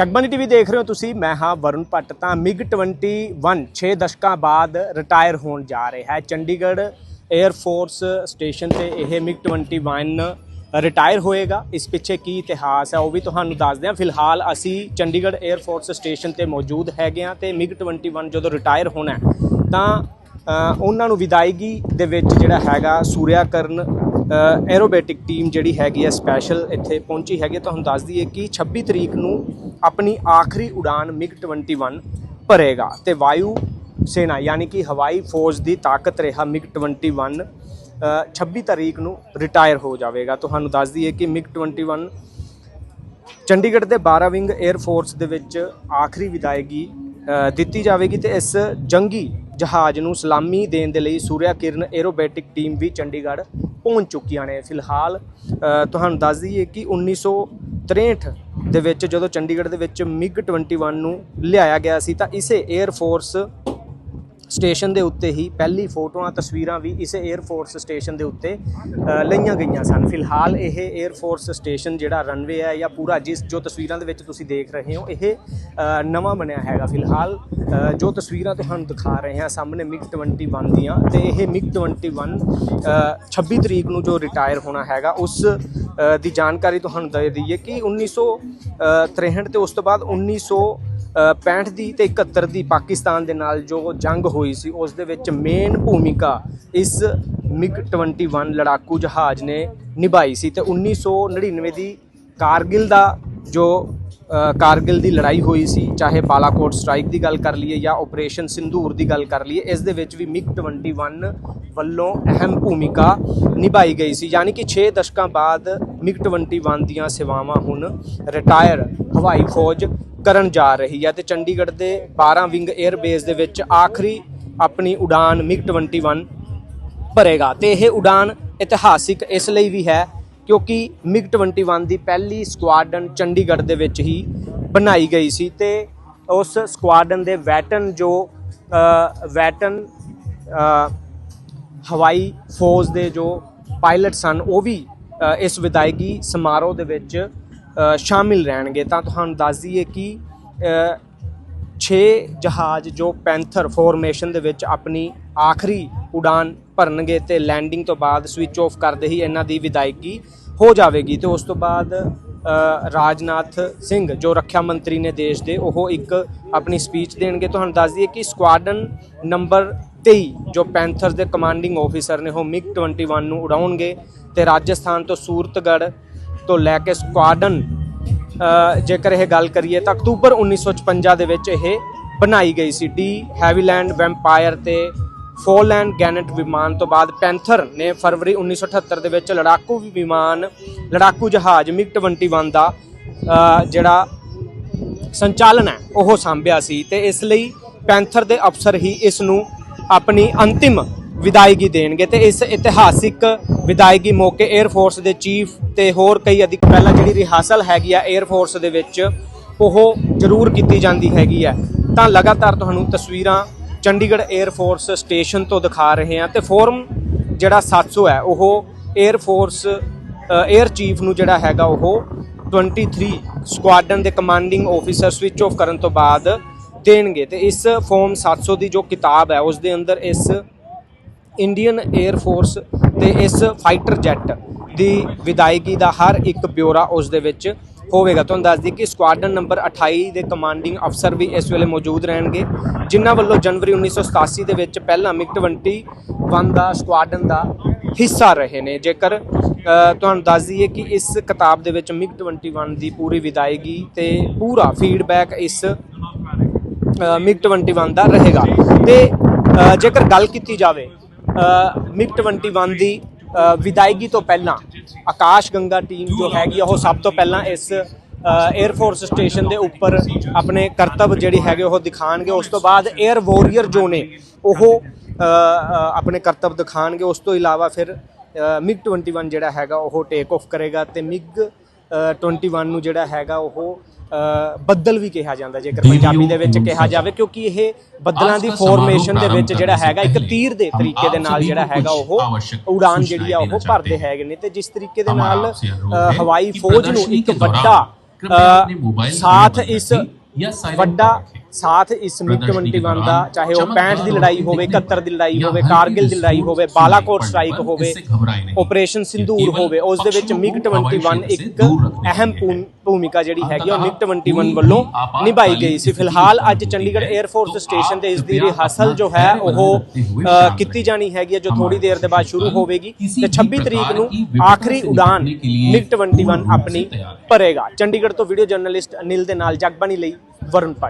Jagbani TV ਦੇਖ ਰਹੇ ਹੋ ਤੁਸੀਂ। ਮੈਂ ਹਾਂ ਵਰੁਣ ਭੱਟ। ਤਾਂ ਮਿਗ 21 6 ਦਸ਼ਕਾਂ ਬਾਅਦ ਰਿਟਾਇਰ ਹੋਣ ਜਾ ਰਿਹਾ ਹੈ। ਚੰਡੀਗੜ੍ਹ 에ਅਰ ਫੋਰਸ ਸਟੇਸ਼ਨ ਤੇ ਇਹ ਮਿਗ 21 ਰਿਟਾਇਰ ਹੋਏਗਾ। ਇਸ ਪਿੱਛੇ ਕੀ ਇਤਿਹਾਸ ਹੈ ਉਹ ਵੀ ਤੁਹਾਨੂੰ ਦੱਸਦੇ ਹਾਂ। ਫਿਲਹਾਲ ਅਸੀਂ ਚੰਡੀਗੜ੍ਹ 에ਅਰ ਫੋਰਸ ਸਟੇਸ਼ਨ ਤੇ ਮੌਜੂਦ ਹੈਗੇ ਹਾਂ ਤੇ ਮਿਗ 21 ਜਦੋਂ ਰਿਟਾਇਰ ਹੋਣਾ ਤਾਂ ਉਹਨਾਂ ਨੂੰ ਵਿਦਾਇਗੀ ਦੇ ਵਿੱਚ ਜਿਹੜਾ ਹੈਗਾ ਸੂਰਿਆਕਰਨ ਐਰੋਬੈਟਿਕ ਟੀਮ ਜਿਹੜੀ ਹੈਗੀ ਹੈ ਸਪੈਸ਼ਲ ਇੱਥੇ ਪਹੁੰਚੀ ਹੈਗੀ ਤੁਹਾਨੂੰ ਦੱਸ ਦਈਏ ਕਿ 26 ਤਰੀਕ ਨੂੰ ਆਪਣੀ ਆਖਰੀ ਉਡਾਨ ਮਿਗ 21 ਭਰੇਗਾ ਤੇ ਵਾਯੂ ਸੈਨਾ ਯਾਨੀ ਕਿ ਹਵਾਈ ਫੌਜ ਦੀ ਤਾਕਤ ਰਿਹਾ ਮਿਗ 21 ਅ, 26 ਤਾਰੀਖ ਨੂੰ ਰਿਟਾਇਰ ਹੋ ਜਾਵੇਗਾ। ਤੁਹਾਨੂੰ ਦੱਸ ਦਈਏ ਕਿ ਮਿਗ 21 ਚੰਡੀਗੜ੍ਹ ਦੇ 12 ਵਿੰਗ 에ਅਰ ਫੋਰਸ ਦੇ ਵਿੱਚ ਆਖਰੀ ਵਿਦਾਇਗੀ ਦਿੱਤੀ ਜਾਵੇਗੀ ਤੇ ਇਸ ਜੰਗੀ ਜਹਾਜ਼ ਨੂੰ ਸਲਾਮੀ ਦੇਣ ਦੇ ਲਈ ਸੂਰਿਆ ਕਿਰਨ ਐਰੋਬੈਟਿਕ ਟੀਮ ਵੀ ਚੰਡੀਗੜ੍ਹ ਪਹੁੰਚ ਚੁੱਕੀਆਂ ਨੇ। ਫਿਲਹਾਲ ਤੁਹਾਨੂੰ ਦੱਸ ਦਈਏ ਕਿ 1963 ਦੇ ਵਿੱਚ ਜਦੋਂ ਚੰਡੀਗੜ੍ਹ ਦੇ ਵਿੱਚ ਮਿਗ 21 ਨੂੰ ਲਿਆਇਆ ਗਿਆ ਸੀ ਤਾਂ ਇਸੇ 에ਅਰ ਫੋਰਸ ਸਟੇਸ਼ਨ ਦੇ ਉੱਤੇ ਹੀ ਪਹਿਲੀ ਫੋਟੋਆਂ, ਤਸਵੀਰਾਂ ਵੀ ਇਸੇ 에ਅਰ ਫੋਰਸ ਸਟੇਸ਼ਨ ਦੇ ਉੱਤੇ ਲਈਆਂ ਗਈਆਂ ਸਨ। ਫਿਲਹਾਲ ਇਹ 에ਅਰ ਫੋਰਸ ਸਟੇਸ਼ਨ ਜਿਹੜਾ ਰਨਵੇ ਹੈ ਜਾਂ ਪੂਰਾ ਜਿਸ ਜੋ ਤਸਵੀਰਾਂ ਦੇ ਵਿੱਚ ਤੁਸੀਂ ਦੇਖ ਰਹੇ ਹੋ, ਇਹ ਨਵਾਂ ਬਣਿਆ ਹੈਗਾ। ਫਿਲਹਾਲ ਜੋ ਤਸਵੀਰਾਂ ਤੁਹਾਨੂੰ ਦਿਖਾ ਰਹੇ ਹਾਂ, ਸਾਹਮਣੇ ਮਿਗ 21 ਦੀਆਂ ਤੇ ਇਹ ਮਿਗ 21 26 ਤਰੀਕ ਨੂੰ ਜੋ ਰਿਟਾਇਰ ਹੋਣਾ ਹੈਗਾ, ਉਸ ਦੀ ਜਾਣਕਾਰੀ ਤੁਹਾਨੂੰ ਦੇ ਦਈਏ ਕਿ 1963 ਤੇ ਉਸ ਤੋਂ ਬਾਅਦ 1900 ਅ, 65 ਦੀ ਤੇ 71 ਦੀ ਪਾਕਿਸਤਾਨ ਦੇ ਨਾਲ ਜੋ ਜੰਗ ਹੋਈ ਸੀ ਉਸ ਦੇ ਵਿੱਚ ਮੇਨ ਭੂਮਿਕਾ ਇਸ ਮਿਗ 21 ਲੜਾਕੂ ਜਹਾਜ਼ ਨੇ ਨਿਭਾਈ ਸੀ ਤੇ 1999 ਦੀ ਕਾਰਗਿਲ ਦਾ ਜੋ ਕਾਰਗਿਲ ਦੀ ਲੜਾਈ ਹੋਈ ਸੀ, ਚਾਹੇ ਬਾਲਾਕੋਟ ਸਟ੍ਰਾਈਕ ਦੀ ਗੱਲ ਕਰ ਲਈਏ ਜਾਂ ਆਪਰੇਸ਼ਨ ਸਿੰਧੂਰ ਦੀ ਗੱਲ ਕਰ ਲਈਏ, ਇਸ ਦੇ ਵਿੱਚ ਵੀ ਮਿਗ 21 ਵੱਲੋਂ ਅਹਿਮ ਭੂਮਿਕਾ ਨਿਭਾਈ ਗਈ ਸੀ। ਯਾਨੀ ਕਿ 6 ਦਸ਼ਕਾਂ ਬਾਅਦ ਮਿਗ 21 ਦੀਆਂ ਸੇਵਾਵਾਂ ਹੁਣ ਰਿਟਾਇਰ ਹਵਾਈ ਫੌਜ ਕਰਨ ਜਾ ਰਹੀ ਹੈ ਤੇ ਚੰਡੀਗੜ੍ਹ ਦੇ 12 ਵਿੰਗ 에ਅਰ ਬੇਸ ਦੇ ਵਿੱਚ ਆਖਰੀ ਆਪਣੀ ਉਡਾਨ ਮਿਗ 21 ਭਰੇਗਾ। ਤੇ ਇਹ ਉਡਾਨ ਇਤਿਹਾਸਿਕ ਇਸ ਲਈ ਵੀ ਹੈ ਕਿਉਂਕਿ ਮਿਗ 21 ਦੀ ਪਹਿਲੀ ਸਕੁਆਡਨ ਚੰਡੀਗੜ੍ਹ ਦੇ ਵਿੱਚ ਹੀ ਬਣਾਈ ਗਈ ਸੀ ਤੇ ਉਸ ਸਕੁਆਡਨ ਦੇ ਵੈਟਨ ਜੋ ਅ, ਵੈਟਨ ਹਵਾਈ ਫੌਜ ਦੇ ਜੋ ਪਾਇਲਟ ਸਨ ਉਹ ਵੀ ਇਸ ਵਿਦਾਇਗੀ ਸਮਾਰੋਹ ਦੇ ਵਿੱਚ ਸ਼ਾਮਿਲ ਰਹਿਣਗੇ। ਤਾਂ ਤੁਹਾਨੂੰ ਦੱਸ ਦਈਏ ਕਿ 6 ਜਹਾਜ਼ ਜੋ ਪੈਂਥਰ ਫਾਰਮੇਸ਼ਨ ਦੇ ਵਿੱਚ ਆਪਣੀ ਆਖਰੀ ਉਡਾਨ ਭਰਨਗੇ ਤੇ ਲੈਂਡਿੰਗ ਤੋਂ ਬਾਅਦ ਸਵਿਚ ਆਫ ਕਰਦੇ ਹੀ ਇਹਨਾਂ ਦੀ ਵਿਦਾਇਗੀ ਹੋ ਜਾਵੇਗੀ ਤੇ ਉਸ ਤੋਂ ਬਾਅਦ ਰਾਜਨਾਥ ਸਿੰਘ ਜੋ ਰੱਖਿਆ ਮੰਤਰੀ ਨੇ ਦੇਸ਼ ਦੇ, ਉਹ ਇੱਕ ਆਪਣੀ ਸਪੀਚ ਦੇਣਗੇ। ਤੁਹਾਨੂੰ ਦੱਸ ਦਈਏ ਕਿ ਸਕੁਆਡਨ ਨੰਬਰ 23 ਜੋ ਪੈਂਥਰਸ ਦੇ ਕਮਾਂਡਿੰਗ ਆਫੀਸਰ ਨੇ, ਉਹ ਮਿਗ 21 ਨੂੰ ਉਡਾਉਣਗੇ ਤੇ ਰਾਜਸਥਾਨ ਤੋਂ ਸੂਰਤਗੜ੍ਹ ਤੋਂ ਲੈ ਕੇ ਸਕੁਆਡਨ ਜੇਕਰ ਇਹ ਗੱਲ ਕਰੀਏ ਤਾਂ ਅਕਤੂਬਰ 1956 ਦੇ ਵਿੱਚ ਇਹ ਬਣਾਈ ਗਈ ਸੀ। ਡੀ ਹੈਵੀਲੈਂਡ ਵੈਂਪਾਇਰ ਤੇ ਫੋਲੈਂਡ ਗੈਨਟ ਵਿਮਾਨ ਤੋਂ ਬਾਅਦ ਪੈਂਥਰ ਨੇ ਫਰਵਰੀ 1978 ਦੇ ਵਿੱਚ ਲੜਾਕੂ ਵਿਮਾਨ, ਲੜਾਕੂ ਜਹਾਜ਼ ਮਿਗ 21 ਦਾ ਜਿਹੜਾ ਸੰਚਾਲਨ ਹੈ, ਉਹ ਸੰਭਿਆ ਸੀ ਤੇ ਇਸ ਲਈ ਪੈਂਥਰ ਦੇ ਅਫਸਰ ਹੀ ਇਸ ਨੂੰ ਆਪਣੀ ਅੰਤਿਮ ਵਿਦਾਇਗੀ ਦੇਣਗੇ ਤੇ ਇਸ ਇਤਿਹਾਸਿਕ ਵਿਦਾਇਗੀ ਮੌਕੇ 에ਅਰ ਫੋਰਸ ਦੇ ਚੀਫ ਤੇ ਹੋਰ ਕਈ ਅਧਿਕ, ਪਹਿਲਾਂ ਜਿਹੜੀ ਰਿਹਾਸਲ ਹੈਗੀ ਆ 에ਅਰ ਫੋਰਸ ਦੇ ਵਿੱਚ, ਉਹ ਜ਼ਰੂਰ ਕੀਤੀ ਜਾਂਦੀ ਹੈਗੀ ਆ। ਤਾਂ ਲਗਾਤਾਰ ਤੁਹਾਨੂੰ ਤਸਵੀਰਾਂ ਚੰਡੀਗੜ੍ਹ 에ਅਰ ਫੋਰਸ ਸਟੇਸ਼ਨ ਤੋਂ ਦਿਖਾ ਰਹੇ ਹਾਂ ਤੇ ਫੋਰਮ ਜਿਹੜਾ 700 ਹੈ, ਉਹ 에ਅਰ ਫੋਰਸ 에ਅਰ ਚੀਫ ਨੂੰ ਜਿਹੜਾ ਹੈਗਾ ਉਹ 23 ਸਕੁਆਡਨ ਦੇ ਕਮਾਂਡਿੰਗ ਆਫੀਸਰ ਸਵਿਚ ਆਫ ਕਰਨ ਤੋਂ ਬਾਅਦ ਦੇਣਗੇ ਤੇ ਇਸ ਫਾਰਮ 700 ਦੀ ਜੋ ਕਿਤਾਬ ਹੈ, ਉਸ ਦੇ ਅੰਦਰ ਇਸ ਇੰਡੀਅਨ 에ਅਰ ਫੋਰਸ ਤੇ ਇਸ ਫਾਈਟਰ ਜੈਟ ਦੀ ਵਿਦਾਇਗੀ ਦਾ ਹਰ ਇੱਕ ਬਿਉਰਾ ਉਸ ਦੇ ਵਿੱਚ ਹੋਵੇਗਾ। ਤੁਹਾਨੂੰ ਦੱਸ ਦਈਏ ਕਿ ਸਕੁਆਡਨ ਨੰਬਰ 28 ਦੇ ਕਮਾਂਡਿੰਗ ਅਫਸਰ ਵੀ ਇਸ ਵੇਲੇ ਮੌਜੂਦ ਰਹਿਣਗੇ ਜਿਨ੍ਹਾਂ ਵੱਲੋਂ ਜਨਵਰੀ 1987 ਦੇ ਵਿੱਚ ਪਹਿਲਾ ਮਿਗ 21 ਦਾ ਸਕੁਆਡਨ ਦਾ ਹਿੱਸਾ ਰਹੇ ਨੇ। ਜੇਕਰ ਤੁਹਾਨੂੰ ਦੱਸ ਦਈਏ ਕਿ ਇਸ ਕਿਤਾਬ ਦੇ ਵਿੱਚ ਮਿਗ 21 ਦੀ ਪੂਰੀ ਵਿਦਾਇਗੀ ਤੇ ਪੂਰਾ ਫੀਡਬੈਕ ਇਸ ਅ, ਮਿਗ 21 ਦਾ ਰਹੇਗਾ। ਤੇ ਜੇਕਰ ਗੱਲ ਕੀਤੀ ਜਾਵੇ ਅ, ਮਿਗ 21 ਦੀ ਵਿਦਾਇਗੀ ਤੋਂ ਪਹਿਲਾਂ ਆਕਾਸ਼ ਗੰਗਾ ਟੀਮ ਜੋ ਹੈਗੀ ਆ ਉਹ ਸਭ ਤੋਂ ਪਹਿਲਾਂ ਇਸ 에ਅਰ ਫੋਰਸ ਸਟੇਸ਼ਨ ਦੇ ਉੱਪਰ ਆਪਣੇ ਕਰਤੱਵ ਜਿਹੜੀ ਹੈਗੇ ਉਹ ਦਿਖਾਣਗੇ। ਉਸ ਤੋਂ ਬਾਅਦ 에ਅਰ ਵੋਰੀਅਰ ਜੋ ਨੇ ਉਹ ਆਪਣੇ ਕਰਤੱਵ ਦਿਖਾਣਗੇ। ਉਸ ਤੋਂ ਇਲਾਵਾ ਫਿਰ ਅ, ਮਿਗ 21 ਜਿਹੜਾ ਹੈਗਾ ਉਹ ਟੇਕ ਆਫ ਕਰੇਗਾ ਤੇ ਮਿਗ ਅ, 21 ਨੂੰ ਜਿਹੜਾ ਹੈਗਾ ਉਹ ਬੱਦਲ ਵੀ ਕਿਹਾ ਜਾਂਦਾ ਜੇਕਰ ਪੰਜਾਬੀ ਦੇ ਵਿੱਚ ਕਿਹਾ ਜਾਵੇ ਕਿਉਂਕਿ ਇਹ ਬੱਦਲਾਂ ਦੀ ਫੋਰਮੇਸ਼ਨ ਦੇ ਵਿੱਚ ਜਿਹੜਾ ਹੈਗਾ ਇੱਕ ਤੀਰ ਦੇ ਤਰੀਕੇ ਦੇ ਨਾਲ ਜਿਹੜਾ ਹੈਗਾ ਉਹ ਉਡਾਨ ਜਿਹੜੀ ਆ ਉਹ ਭਰਦੇ ਹੈਗੇ ਨੇ ਤੇ ਜਿਸ ਤਰੀਕੇ ਦੇ ਨਾਲ ਹਵਾਈ ਫੌਜ ਨੂੰ ਇੱਕ ਵੱਡਾ ਸਾਥ ਇਸ ਵੱਡਾ ਸਾਥ ਇਸ ਸੰਯੁਕਤ ਮੰਡੀ ਬੰਦਾ ਚਾਹੇ ਉਹ 65 ਦੀ ਲੜਾਈ ਹੋਵੇ 71 ਦੀ ਲੜਾਈ ਹੋਵੇ ਕਾਰਗਿਲ ਦੀ ਲੜਾਈ ਹੋਵੇ ਬਾਲਾਕੋਟ ਸਟ੍ਰਾਈਕ ਹੋਵੇ ਆਪਰੇਸ਼ਨ ਸਿੰਧੂਰ ਹੋਵੇ ਉਸ ਦੇ ਵਿੱਚ ਮਿਗ 21 ਇੱਕ ਅਹਿਮ ਭੂਮਿਕਾ ਜਿਹੜੀ ਹੈਗੀ ਉਹ ਮਿਗ 21 ਵੱਲੋਂ ਨਿਭਾਈ ਗਈ ਸੀ। ਫਿਲਹਾਲ ਅੱਜ ਚੰਡੀਗੜ੍ਹ 에ਅਰ ਫੋਰਸ ਸਟੇਸ਼ਨ ਤੇ ਇਸ ਦੀ ਰਿਹਰਸਲ ਜੋ ਹੈ ਉਹ ਕੀਤੀ ਜਾਣੀ ਹੈਗੀ ਜੋ ਥੋੜੀ ਦੇਰ ਦੇ ਬਾਅਦ ਸ਼ੁਰੂ ਹੋਵੇਗੀ ਤੇ 26 ਤਰੀਕ ਨੂੰ ਆਖਰੀ ਉਡਾਨ ਮਿਗ 21 ਆਪਣੀ ਭਰੇਗਾ। ਚੰਡੀਗੜ੍ਹ ਤੋਂ ਵੀਡੀਓ ਜਰਨਲਿਸਟ ਅਨਿਲ ਦੇ ਨਾਲ ਜਗਬਾਣੀ ਲਈ ਵਰੁਣ ਪਾਟ